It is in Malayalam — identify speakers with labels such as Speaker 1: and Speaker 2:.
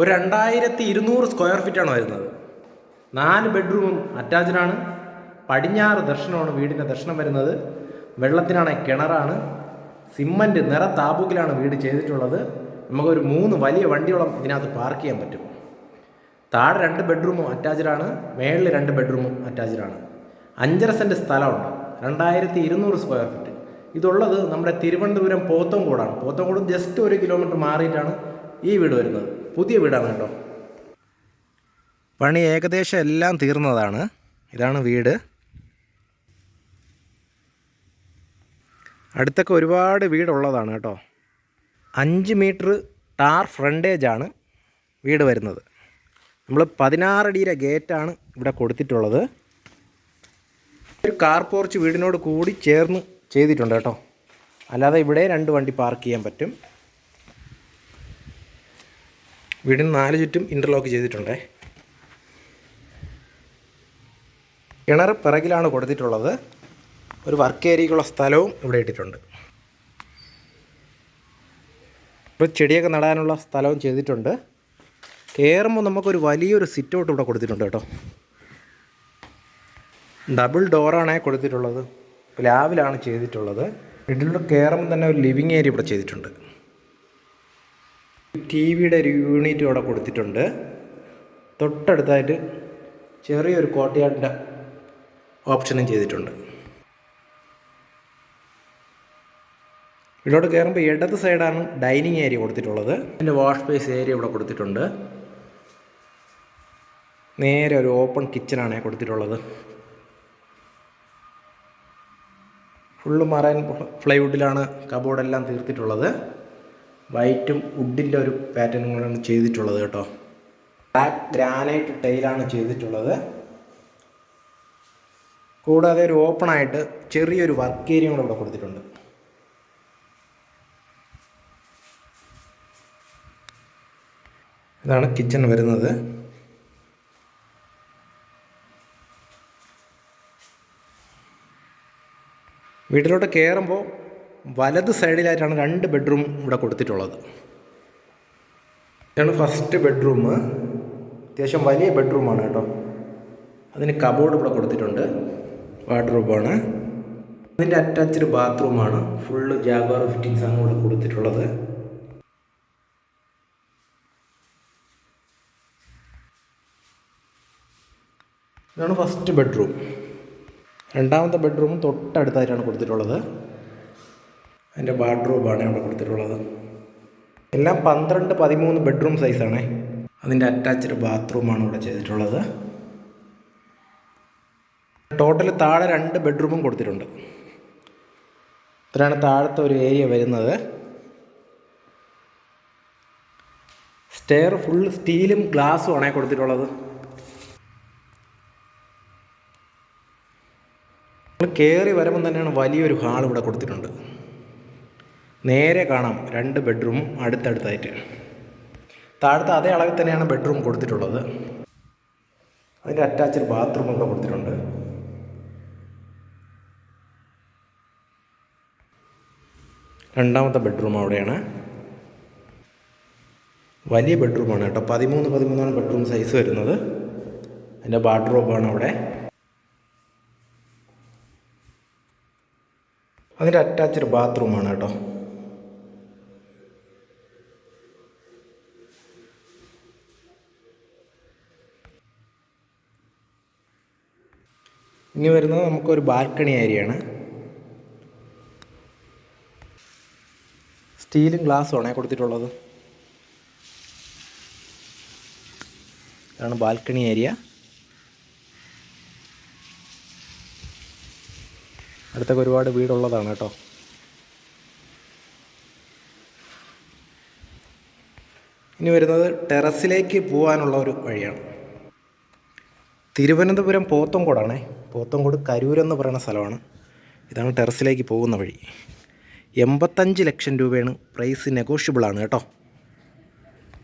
Speaker 1: ഒരു രണ്ടായിരത്തി ഇരുന്നൂറ് സ്ക്വയർ ഫീറ്റാണ് വരുന്നത്. നാല് ബെഡ്റൂമും അറ്റാച്ച്ഡാണ് പടിഞ്ഞാറ് ദർശനമാണ് വീടിന്റെ ദർശനം വരുന്നത്. വെള്ളത്തിനാണ് കിണറാണ്. സിമ്മന്റ് നിറ താബൂക്കിലാണ് വീട് ചെയ്തിട്ടുള്ളത്. നമുക്കൊരു മൂന്ന് വലിയ വണ്ടിയോളം ഇതിനകത്ത് പാർക്ക് ചെയ്യാൻ പറ്റും. താഴെ രണ്ട് ബെഡ്റൂമും അറ്റാച്ച്ഡാണ് മേളിൽ രണ്ട് ബെഡ്റൂമും അറ്റാച്ച്ഡാണ് അഞ്ചര സെന്റ് സ്ഥലമുണ്ട്. രണ്ടായിരത്തി ഇരുന്നൂറ് സ്ക്വയർ ഫീറ്റ് ഇതുള്ളത് നമ്മുടെ തിരുവനന്തപുരം പോത്തങ്കോടാണ് പോത്തങ്കോട് ജസ്റ്റ് ഒരു കിലോമീറ്റർ മാറിയിട്ടാണ് ഈ വീട് വരുന്നത്. പുതിയ വീടാണ് കേട്ടോ. പണി ഏകദേശം എല്ലാം തീർന്നതാണ്. ഇതാണ് വീട്. അടുത്തൊക്കെ ഒരുപാട് വീടുള്ളതാണ് കേട്ടോ. അഞ്ച് മീറ്റർ ടാർ ഫ്രണ്ടേജാണ് വീട് വരുന്നത്. നമ്മൾ പതിനാറടിയിലെ ഗേറ്റാണ് ഇവിടെ കൊടുത്തിട്ടുള്ളത്. ഒരു കാർ പോർച്ച് വീടിനോട് കൂടി ചേർന്ന് ചെയ്തിട്ടുണ്ട് കേട്ടോ. അല്ലാതെ ഇവിടെ രണ്ട് വണ്ടി പാർക്ക് ചെയ്യാൻ പറ്റും. വീടിന് നാല് ചുറ്റും ഇന്റർലോക്ക് ചെയ്തിട്ടുണ്ടേ. കിണർ പിറകിലാണ് കൊടുത്തിട്ടുള്ളത്. ഒരു വർക്ക് ഏരിയക്കുള്ള സ്ഥലവും ഇവിടെ ഇട്ടിട്ടുണ്ട്. ഇപ്പോൾ ചെടിയൊക്കെ നടാനുള്ള സ്ഥലവും ചെയ്തിട്ടുണ്ട്. കയറുമ്പോൾ നമുക്കൊരു വലിയൊരു സിറ്റ് ഔട്ട് ഇവിടെ കൊടുത്തിട്ടുണ്ട് കേട്ടോ. ഡബിൾ ഡോറാണ് കൊടുത്തിട്ടുള്ളത്. ലാവിലാണ് ചെയ്തിട്ടുള്ളത്. വീട്ടിലൂടെ കയറുമ്പോൾ തന്നെ ഒരു ലിവിങ് ഏരിയ ഇവിടെ ചെയ്തിട്ടുണ്ട്. ടി വിയുടെ ഒരു യൂണിറ്റ് ഇവിടെ കൊടുത്തിട്ടുണ്ട്. തൊട്ടടുത്തായിട്ട് ചെറിയൊരു കോട്ടയാടിന്റെ ഓപ്ഷനും ചെയ്തിട്ടുണ്ട്. ഇവിടോട്ട് കയറുമ്പോൾ ഇടത് സൈഡാണ് ഡൈനിങ് ഏരിയ കൊടുത്തിട്ടുള്ളത്. പിന്നെ വാഷ് ബേസ് ഏരിയ ഇവിടെ കൊടുത്തിട്ടുണ്ട്. നേരെ ഒരു ഓപ്പൺ കിച്ചണാണ് കൊടുത്തിട്ടുള്ളത്. ഫുള്ള് മറൈൻ ഫ്ലൈവുഡിലാണ് കബോർഡെല്ലാം തീർത്തിട്ടുള്ളത്. വൈറ്റും വുഡിന്റെ ഒരു പാറ്റേൺ കൂടെയാണ് ചെയ്തിട്ടുള്ളത് കേട്ടോ. ബ്ലാക്ക് ഗ്രാനൈറ്റ് ടൈലാണ് ചെയ്തിട്ടുള്ളത്. കൂടാതെ ഒരു ഓപ്പണായിട്ട് ചെറിയൊരു വർക്ക് ഏരിയ കൂടെ ഇവിടെ കൊടുത്തിട്ടുണ്ട്. ഇതാണ് കിച്ചൺ വരുന്നത്. വീട്ടിലോട്ട് കയറുമ്പോൾ വലത് സൈഡിലായിട്ടാണ് രണ്ട് ബെഡ്റൂം ഇവിടെ കൊടുത്തിട്ടുള്ളത്. ഇതാണ് ഫസ്റ്റ് ബെഡ്റൂം. അത്യാവശ്യം വലിയ ബെഡ്റൂമാണ് കേട്ടോ. അതിന് കബോർഡ് ഇവിടെ കൊടുത്തിട്ടുണ്ട്. വാർഡ്രോബാണ് അതിന്റെ അറ്റാച്ച്ഡ് ബാത്റൂമാണ്. ഫുള്ള് ജാഗ്വാർ ഫിറ്റിങ്സ് ആണ് ഇവിടെ കൊടുത്തിട്ടുള്ളത്. ഇതാണ് ഫസ്റ്റ് ബെഡ്റൂം. രണ്ടാമത്തെ ബെഡ്റൂം തൊട്ടടുത്തായിട്ടാണ് കൊടുത്തിട്ടുള്ളത്. അതിന്റെ വാർഡ്രോബാണ് അവിടെ കൊടുത്തിട്ടുള്ളത്. എല്ലാം പന്ത്രണ്ട് പതിമൂന്ന് ബെഡ്റൂം സൈസാണ്. അതിന്റെ അറ്റാച്ച്ഡ് ബാത്റൂമാണ് ഇവിടെ ചെയ്തിട്ടുള്ളത്. ടോട്ടൽ താഴെ രണ്ട് ബെഡ്റൂമും കൊടുത്തിട്ടുണ്ട്. ഇത്രയാണ് താഴത്തെ ഒരു ഏരിയ വരുന്നത്. സ്റ്റെയർ ഫുൾ സ്റ്റീലും ഗ്ലാസ്സും ആണ് കൊടുത്തിട്ടുള്ളത്. നമ്മൾ കയറി വരുമ്പം തന്നെയാണ് വലിയൊരു ഹാൾ ഇവിടെ കൊടുത്തിട്ടുണ്ട്. നേരെ കാണാം രണ്ട് ബെഡ്റൂം അടുത്തടുത്തായിട്ട്. താഴത്തെ അതേ അളവിൽ തന്നെയാണ് ബെഡ്റൂം കൊടുത്തിട്ടുള്ളത്. അതിന്റെ അറ്റാച്ച്ഡ് ബാത്റൂം ഇവിടെ കൊടുത്തിട്ടുണ്ട്. രണ്ടാമത്തെ ബെഡ്റൂം അവിടെയാണ്. വലിയ ബെഡ്റൂമാണ് കേട്ടോ. പതിമൂന്ന് പതിമൂന്നാണ് ബെഡ്റൂം സൈസ് വരുന്നത്. അതിന്റെ ബാത്റൂമാണ് അവിടെ. അതിന്റെ അറ്റാച്ച്ഡ് ബാത്റൂമാണ് കേട്ടോ. ഇനി വരുന്നത് നമുക്കൊരു ബാൽക്കണി ഏരിയയാണ്. സ്റ്റീലും ഗ്ലാസ്സും ആണ് കൊടുത്തിട്ടുള്ളത്. ഇതാണ് ബാൽക്കണി ഏരിയ. അടുത്തൊക്കെ ഒരുപാട് വീടുള്ളതാണ് കേട്ടോ. ഇനി വരുന്നത് ടെറസിലേക്ക് പോകാനുള്ള ഒരു വഴിയാണ്. തിരുവനന്തപുരം പോത്തങ്കോടാണേ പോത്തങ്കോട് കരൂരെന്ന് പറയുന്ന സ്ഥലമാണ്. ഇതാണ് ടെറസിലേക്ക് പോകുന്ന വഴി. എൺപത്തഞ്ച് ലക്ഷം രൂപയാണ് പ്രൈസ് നെഗോഷ്യബിളാണ് കേട്ടോ.